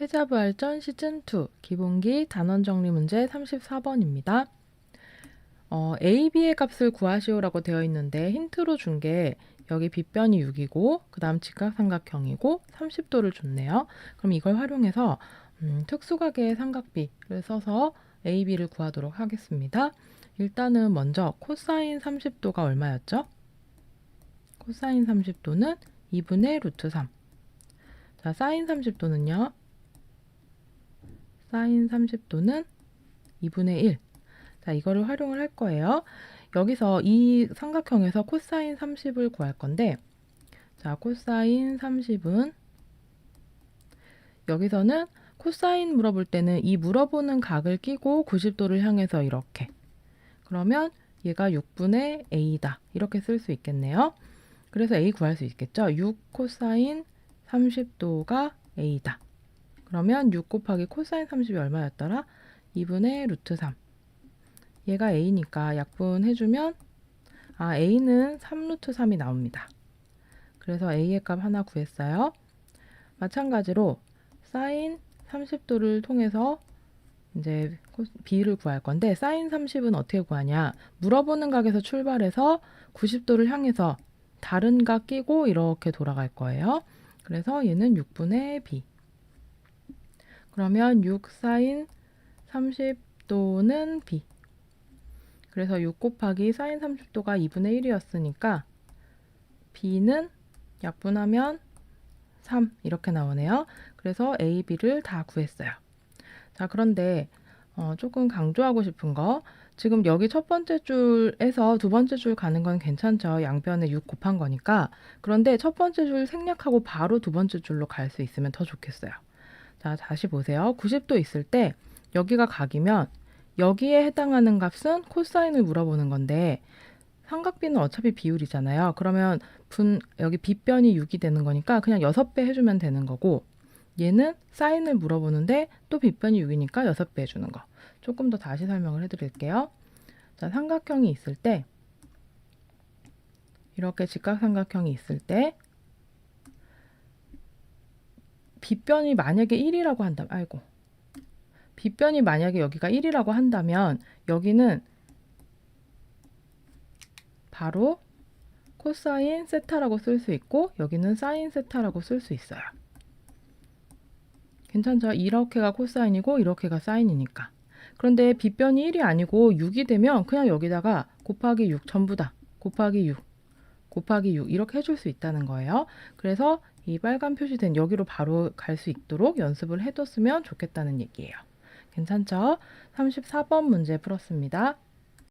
패자부활전 시즌2 기본기 단원 정리 문제 34번입니다. 어, a, b의 값을 구하시오라고 되어 있는데 힌트로 준 게 여기 빗변이 6이고 그 다음 직각삼각형이고 30도를 줬네요. 그럼 이걸 활용해서 음, 특수각의 삼각비를 써서 a, b를 구하도록 하겠습니다. 일단은 먼저 코사인 30도가 얼마였죠? 코사인 30도는 2분의 루트 3. 자, 사인 30도는요. 사인 30도는 2분의 1. 자, 이거를 활용을 할 거예요. 여기서 이 삼각형에서 코사인 30을 구할 건데, 자, 코사인 30은 여기서는 코사인 물어볼 때는 이 물어보는 각을 끼고 90도를 향해서 이렇게. 그러면 얘가 6분의 a다. 이렇게 쓸 수 있겠네요. 그래서 a 구할 수 있겠죠. 6 코사인 30도가 a다. 그러면 6 곱하기 코사인 30이 얼마였더라? 2분의 루트 3. 얘가 a니까 약분해주면 아 a는 3루트 3이 나옵니다. 그래서 a의 값 하나 구했어요. 마찬가지로 사인 30도를 통해서 이제 b를 구할 건데 사인 30은 어떻게 구하냐? 물어보는 각에서 출발해서 90도를 향해서 다른 각 끼고 이렇게 돌아갈 거예요. 그래서 얘는 6분의 b. 그러면 6 사인 30도는 b. 그래서 6 곱하기 사인 30도가 2분의 1이었으니까 b는 약분하면 3 이렇게 나오네요. 그래서 a, b를 다 구했어요. 자, 그런데 어, 조금 강조하고 싶은 거 지금 여기 첫 번째 줄에서 두 번째 줄 가는 건 괜찮죠. 양변에 6 곱한 거니까. 그런데 첫 번째 줄 생략하고 바로 두 번째 줄로 갈 수 있으면 더 좋겠어요. 자, 다시 보세요. 90도 있을 때 여기가 각이면 여기에 해당하는 값은 코사인을 물어보는 건데 삼각비는 어차피 비율이잖아요. 그러면 분 여기 빗변이 6이 되는 거니까 그냥 6배 해주면 되는 거고 얘는 사인을 물어보는데 또 빗변이 6이니까 6배 해주는 거. 조금 더 다시 설명을 해드릴게요. 자, 삼각형이 있을 때 이렇게 직각삼각형이 있을 때 빗변이 만약에 1이라고 한다면 아이고 빗변이 만약에 여기가 1이라고 한다면 여기는 바로 코사인 세타라고 쓸 수 있고 여기는 사인 세타라고 쓸 수 있어요. 괜찮죠? 이렇게가 코사인이고 이렇게가 사인이니까. 그런데 빗변이 1이 아니고 6이 되면 그냥 여기다가 곱하기 6 전부 다 곱하기 6 곱하기 6 이렇게 해줄 수 있다는 거예요. 그래서 이 빨간 표시된 여기로 바로 갈 수 있도록 연습을 해뒀으면 좋겠다는 얘기예요. 괜찮죠? 34번 문제 풀었습니다.